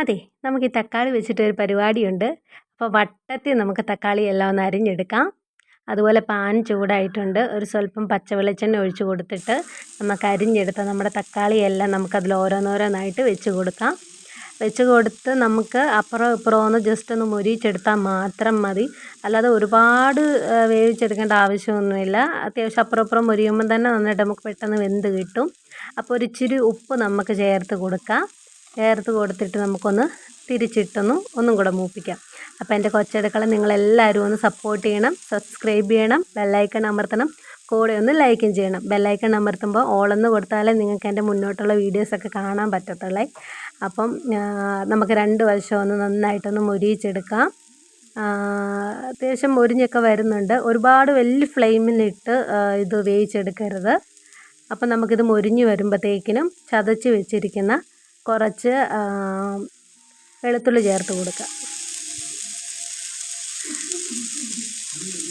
അതെ നമുക്ക് ഈ തക്കാളി വെച്ചിട്ട് ഒരു പരിപാടിയുണ്ട്. അപ്പോൾ വട്ടത്തിൽ നമുക്ക് തക്കാളി എല്ലാം ഒന്ന് അരിഞ്ഞെടുക്കാം. അതുപോലെ പാൻ ചൂടായിട്ടുണ്ട്. ഒരു സ്വല്പം പച്ച വെളിച്ചെണ്ണ ഒഴിച്ച് കൊടുത്തിട്ട് നമുക്ക് അരിഞ്ഞെടുത്ത നമ്മുടെ തക്കാളിയെല്ലാം നമുക്കതിൽ ഓരോന്നോരോന്നായിട്ട് വെച്ച് കൊടുക്കാം. വെച്ച് കൊടുത്ത് നമുക്ക് അപ്പുറം ഇപ്പുറം ഒന്ന് ജസ്റ്റ് ഒന്ന് മുരിച്ചെടുത്താൽ മാത്രം മതി. അല്ലാതെ ഒരുപാട് വേവിച്ചെടുക്കേണ്ട ആവശ്യമൊന്നുമില്ല. അത്യാവശ്യം അപ്പുറം ഇപ്പുറം മുരിയുമ്പം തന്നെ നന്നായിട്ട് നമുക്ക് പെട്ടെന്ന് വെന്ത് കിട്ടും. അപ്പോൾ ഒരു ഇച്ചിരി ഉപ്പ് നമുക്ക് ചേർത്ത് കൊടുക്കാം. ചേർത്ത് കൊടുത്തിട്ട് നമുക്കൊന്ന് തിരിച്ചിട്ടൊന്ന് ഒന്നും കൂടെ മൂപ്പിക്കാം. അപ്പോൾ എന്റെ കൊച്ചടുക്കള നിങ്ങളെല്ലാവരും ഒന്ന് സപ്പോർട്ട് ചെയ്യണം സബ്സ്ക്രൈബ് ചെയ്യണം ബെല്ലൈക്കൺ അമർത്തണം കൂടെ ഒന്ന് ലൈക്കും ചെയ്യണം. ബെല്ലൈക്കൺ അമർത്തുമ്പോൾ ഓളെന്ന് കൊടുത്താലേ നിങ്ങൾക്ക് എന്റെ മുന്നോട്ടുള്ള വീഡിയോസൊക്കെ കാണാൻ പറ്റത്തുള്ളേ. അപ്പം നമുക്ക് രണ്ട് വർഷം ഒന്ന് നന്നായിട്ടൊന്ന് മുരിയിച്ചെടുക്കാം. അത്യാവശ്യം മുരിഞ്ഞൊക്കെ വരുന്നുണ്ട്. ഒരുപാട് വലിയ ഫ്ലെയിമിലിട്ട് ഇത് വേവിച്ചെടുക്കരുത്. അപ്പം നമുക്കിത് മുരിഞ്ഞ് വരുമ്പോഴത്തേക്കിനും ചതച്ച് വെച്ചിരിക്കുന്ന കുറച്ച് വെളുത്തുള്ളി ചേർത്ത് കൊടുക്കുക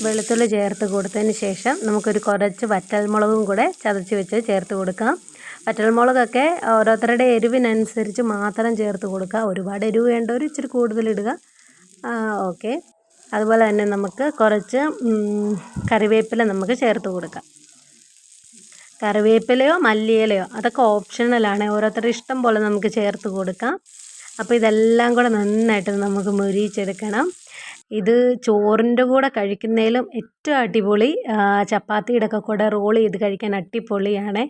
വെളുത്തുള്ളി ചേർത്ത് കൊടുത്തതിന് ശേഷം നമുക്കൊരു കുറച്ച് വറ്റൽമുളകും കൂടെ ചതച്ച് വെച്ച് ചേർത്ത് കൊടുക്കാം. വറ്റൽമുളകൊക്കെ ഓരോരുത്തരുടെ എരിവിനനുസരിച്ച് മാത്രം ചേർത്ത് കൊടുക്കുക ഒരുപാട് എരിവ് വേണ്ടവർ ഇച്ചിരി കൂടുതലിടുക ഓക്കെ. അതുപോലെ തന്നെ നമുക്ക് കുറച്ച് കറിവേപ്പില നമുക്ക് ചേർത്ത് കൊടുക്കാം. കറിവേപ്പിലയോ മല്ലിയിലയോ അതൊക്കെ ഓപ്ഷണലാണ് ഓരോരുത്തരുടെ ഇഷ്ടം പോലെ നമുക്ക് ചേർത്ത് കൊടുക്കാം. അപ്പോൾ ഇതെല്ലാം കൂടെ നന്നായിട്ട് നമുക്ക് മുരിയിച്ചെടുക്കണം. ഇത് ചോറിന്റെ കൂടെ കഴിക്കുന്നതിലും ഏറ്റവും അടിപൊളി ചപ്പാത്തിയുടെ ഒക്കെ കൂടെ റോൾ ചെയ്ത് കഴിക്കാൻ അടിപൊളിയാണ്.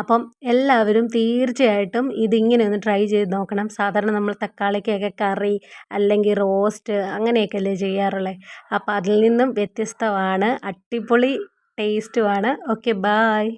അപ്പം എല്ലാവരും തീർച്ചയായിട്ടും ഇതിങ്ങനെ ഒന്ന് ട്രൈ ചെയ്ത് നോക്കണം. സാധാരണ നമ്മൾ തക്കാളിക്കൊക്കെ കറി അല്ലെങ്കിൽ റോസ്റ്റ് അങ്ങനെയൊക്കെയല്ലേ ചെയ്യാറുള്ളത് അപ്പോൾ അതിൽ നിന്നും വ്യത്യസ്തമാണ്. അടിപൊളി ടേസ്റ്റുമാണ് ഓക്കെ ബായ്